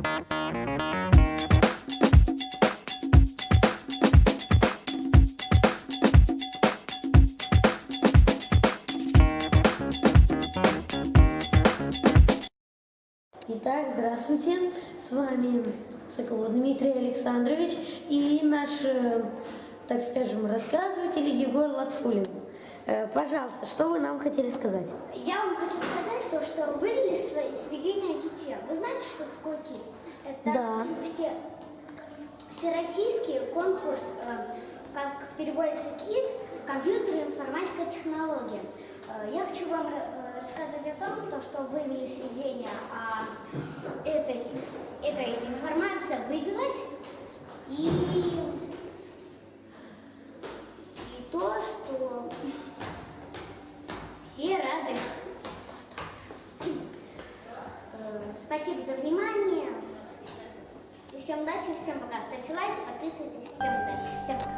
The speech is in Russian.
Итак, здравствуйте. С вами Соколов Дмитрий Александрович и наш, э, так скажем, рассказыватель Егор Латфулин. Э, Пожалуйста, что вы нам хотели сказать? Я вам хочу сказать то, что вывели свои сведения о ките. Вы знаете, что такое кит? Да. все, всероссийский конкурс, э, как переводится кит, компьютер и информатика технология. Э, Я хочу вам э, рассказать о том, то, что вывели сведения о этой, этой информация вывелась и, и то, что все рады. Спасибо за внимание. Всем удачи, всем пока. Ставьте лайки, подписывайтесь. Всем удачи. Всем пока.